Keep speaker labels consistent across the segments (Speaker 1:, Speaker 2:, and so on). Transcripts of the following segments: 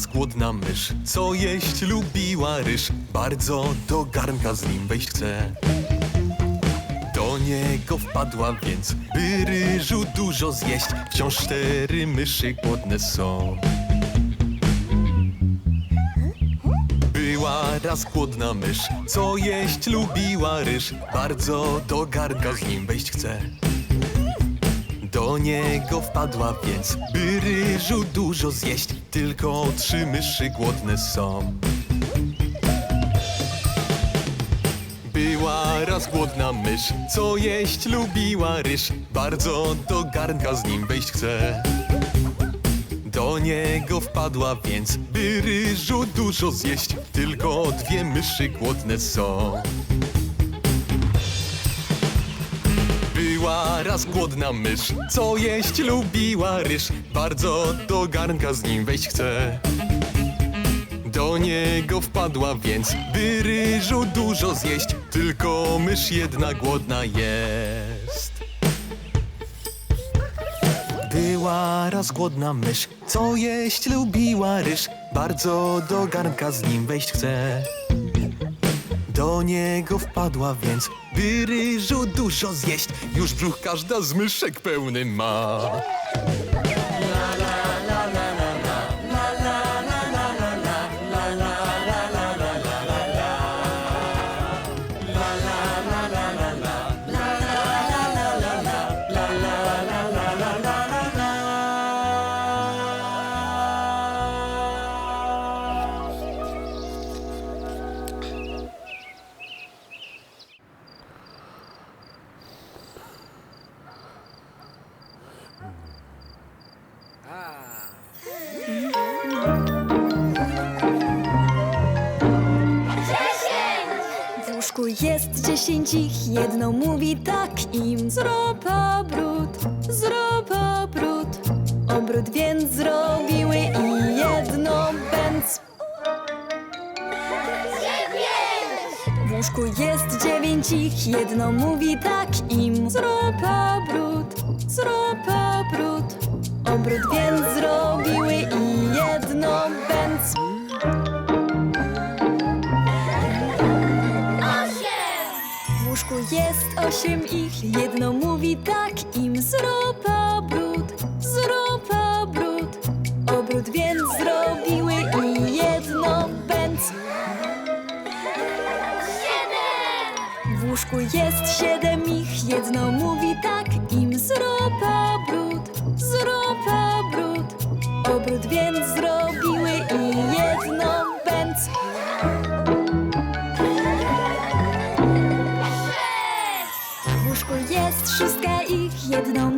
Speaker 1: Raz głodna mysz, co jeść lubiła ryż. Bardzo do garnka z nim wejść chce. Do niego wpadła więc, by ryżu dużo zjeść. Wciąż cztery myszy głodne są. Była raz głodna mysz, co jeść lubiła ryż. Bardzo do garnka z nim wejść chce. Do niego wpadła więc, by ryżu dużo zjeść. Tylko trzy myszy głodne są. Była raz głodna mysz, co jeść lubiła ryż. Bardzo do garnka z nim wejść chce. Do niego wpadła więc, by ryżu dużo zjeść. Tylko dwie myszy głodne są. Była raz głodna mysz, co jeść lubiła ryż. Bardzo do garnka z nim wejść chce. Do niego wpadła więc, by ryżu dużo zjeść. Tylko mysz jedna głodna jest. Była raz głodna mysz, co jeść lubiła ryż. Bardzo do garnka z nim wejść chce. Do niego wpadła więc, by ryżu dużo zjeść. Już brzuch każda z myszek pełny ma.
Speaker 2: Jest dziesięć ich, jedno mówi tak im Zrób obrót, zrób obrót. Obrót więc zrobiły i jedno bęc. W łóżku jest dziewięć ich, jedno mówi tak im Zrób obrót, zrób obrót. Obrót więc zrobiły i jest osiem ich, jedno mówi tak im Zrób obrót, zrób obrót. Obrót więc zrobiły i jedno bęc W łóżku jest siedem ich, jedno mówi tak jest szóstka ich, jedno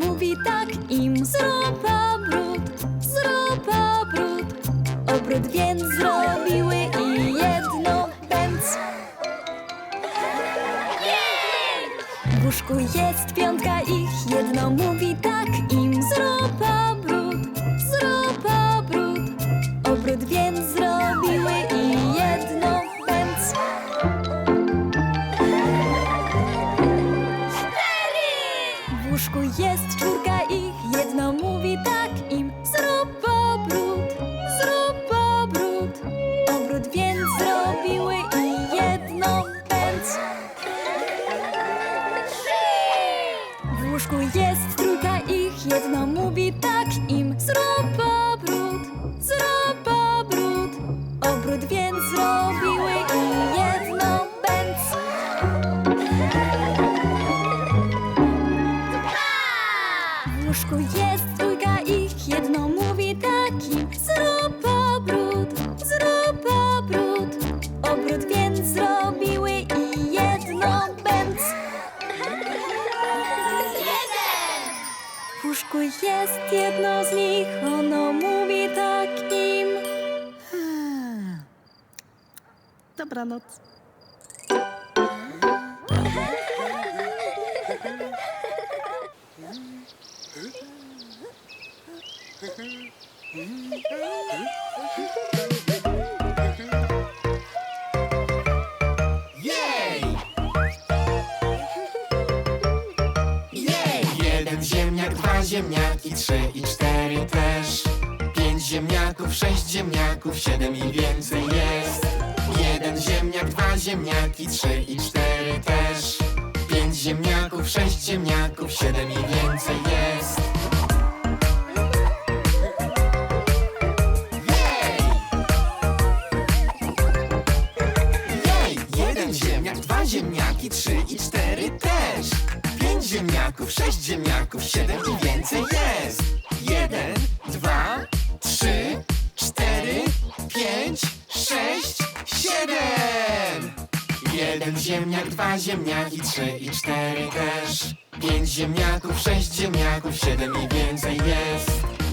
Speaker 3: Jeden ziemniak, dwa ziemniaki, trzy i cztery też. Pięć
Speaker 1: ziemniaków, sześć ziemniaków, siedem i więcej jest. Jeden ziemniak, dwa ziemniaki, trzy i cztery też. Pięć ziemniaków, sześć ziemniaków, siedem i więcej jest. Sześć ziemniaków, siedem i więcej jest. Jeden, dwa, trzy, cztery, pięć, sześć, siedem. Jeden ziemniak, dwa ziemniaki, trzy i cztery też. Pięć ziemniaków, sześć ziemniaków, siedem i więcej jest.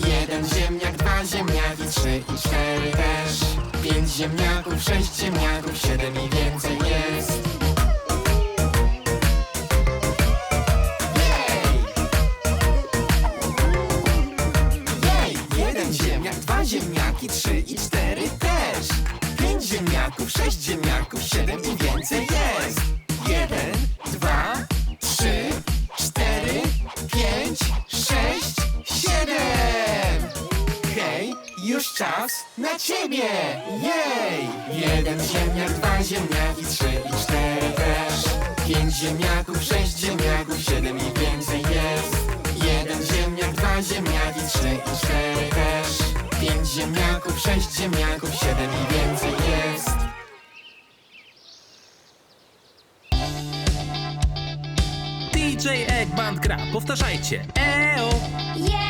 Speaker 1: Jeden ziemniak, dwa ziemniaki, trzy i cztery też. Pięć ziemniaków, sześć ziemniaków, siedem i więcej jest. Ziemniaki, trzy i cztery też. Pięć ziemniaków, sześć ziemniaków, siedem i więcej jest. Jeden, dwa, trzy, cztery, pięć, sześć, siedem. Hej, już czas na ciebie! Jej! Jeden ziemniak, dwa ziemniaki, trzy i cztery też. Pięć ziemniaków, sześć ziemniaków, siedem i więcej jest. Jeden ziemniak, dwa ziemniaki, trzy i cztery też. Pięć ziemniaków, sześć ziemniaków, siedem i więcej jest.
Speaker 4: DJ Eggman gra, powtarzajcie. EO. Hej,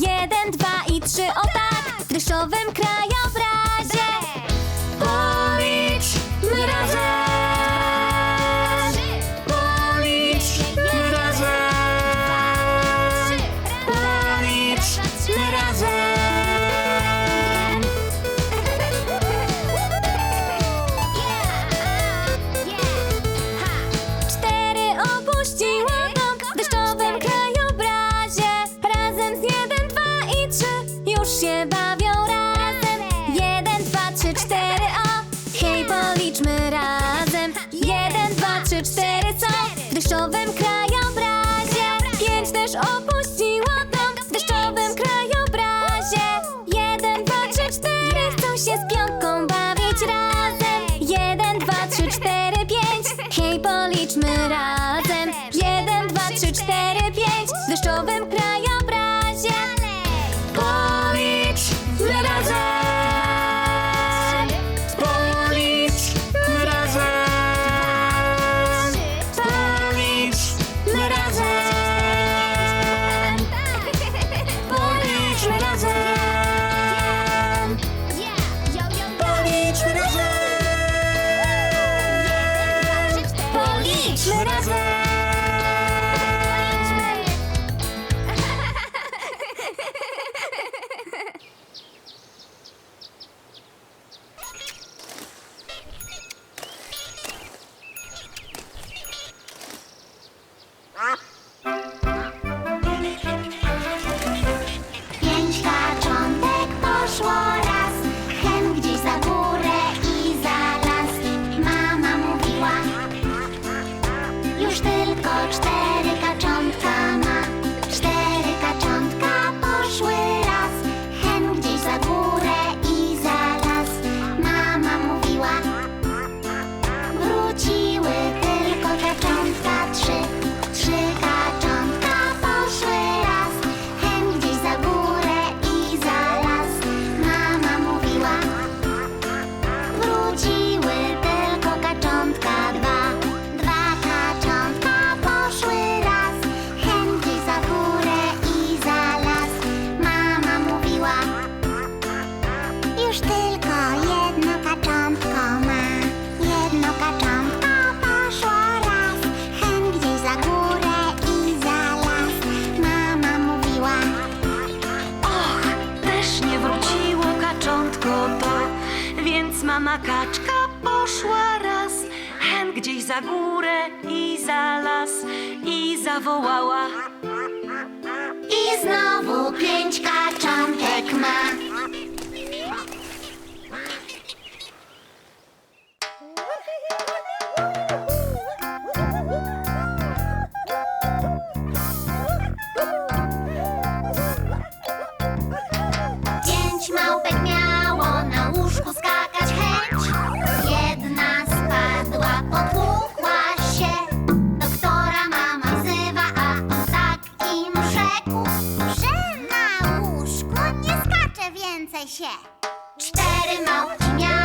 Speaker 5: Jeden, dwa i trzy, o tak! W deszczowym krajobrazie trzy, cztery, o. Hej, policzmy razem. Jeden, dwa, trzy, cztery, co? W deszczowym krajobrazie. Pięć też opuściło dom. W deszczowym krajobrazie. Jeden, dwa, trzy, cztery. Chcą się z piątką bawić razem. Jeden, dwa, trzy, cztery, pięć. Hej, policzmy razem. Jeden, dwa, trzy, cztery, pięć
Speaker 6: za górę, i za las, i zawołała.
Speaker 7: I znowu pięć kaczątek ma. się. Cztery małpki miały.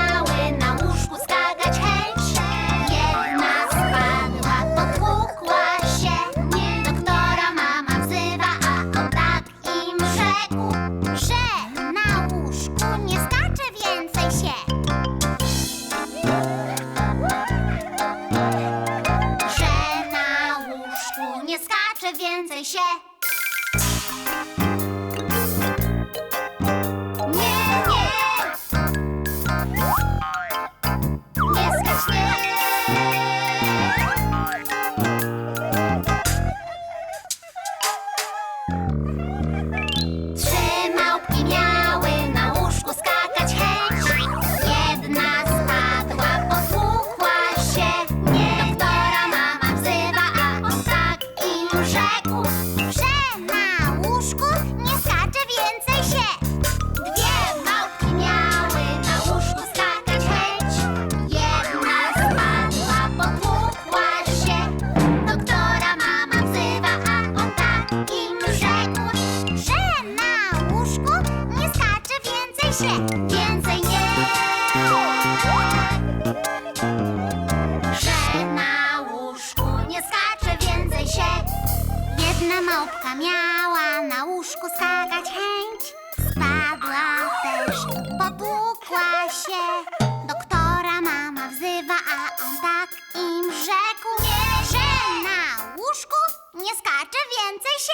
Speaker 7: 三十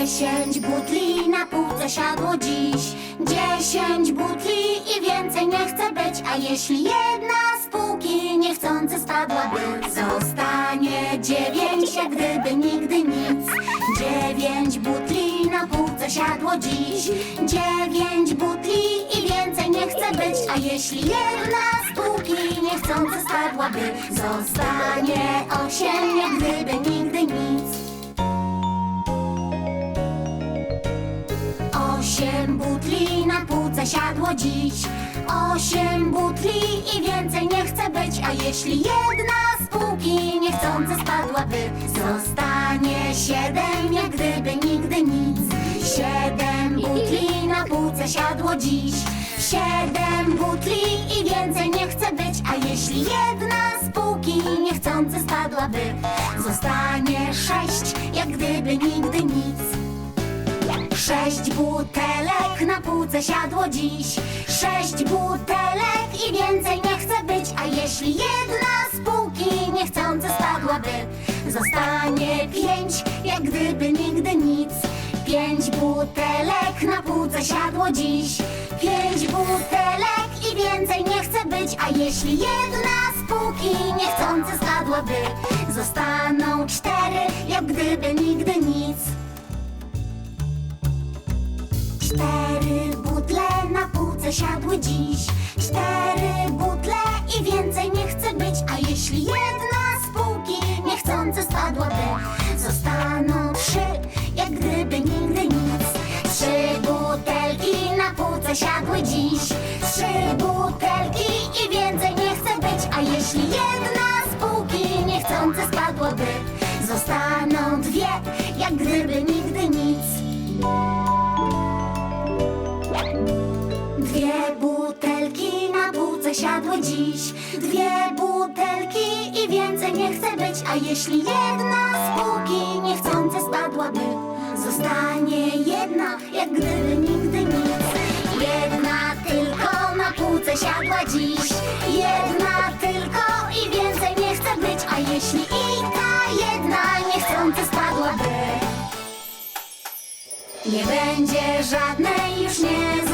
Speaker 7: Dziesięć butli na półce siadło dziś. Dziesięć butli i więcej nie chce być. A jeśli jedna z półki niechcący spadłaby Zostanie dziewięć jak gdyby nigdy nic. Dziewięć butli na półce siadło dziś. Dziewięć butli i więcej nie chce być. A jeśli jedna z półki niechcący spadłaby Zostanie osiem jak gdyby nigdy nic. Osiem butli na półce siadło dziś. Osiem butli i więcej nie chce być. A jeśli jedna z półki niechcący spadłaby Zostanie siedem, jak gdyby nigdy nic. Siedem butli na półce siadło dziś. Siedem butli i więcej nie chce być. A jeśli jedna z półki niechcący spadłaby Zostanie sześć, jak gdyby nigdy nic Sześć butelek na półce siadło dziś. Sześć butelek i więcej nie chce być. A jeśli jedna z półki niechcący spadłaby Zostanie pięć, jak gdyby nigdy nic. Pięć butelek na półce siadło dziś. Pięć butelek i więcej nie chce być. A jeśli jedna z półki niechcący spadłaby Zostaną cztery, jak gdyby nigdy nic Cztery butle na półce siadły dziś. Cztery butle i więcej nie chce być A jeśli jedna z półki niechcący spadłaby Zostaną trzy, jak gdyby nigdy nic. Trzy butelki na półce siadły dziś. Trzy butelki i więcej nie chce być A jeśli jedna z półki niechcący spadłaby Zostaną dwie, jak gdyby nigdy siadły dziś. Dwie butelki i więcej nie chce być A jeśli jedna z półki niechcący spadłaby Zostanie jedna, jak gdyby nigdy nic. Jedna tylko na półce siadła dziś. Jedna tylko i więcej nie chce być A jeśli i ta jedna niechcący spadłaby nie będzie żadnej, już nie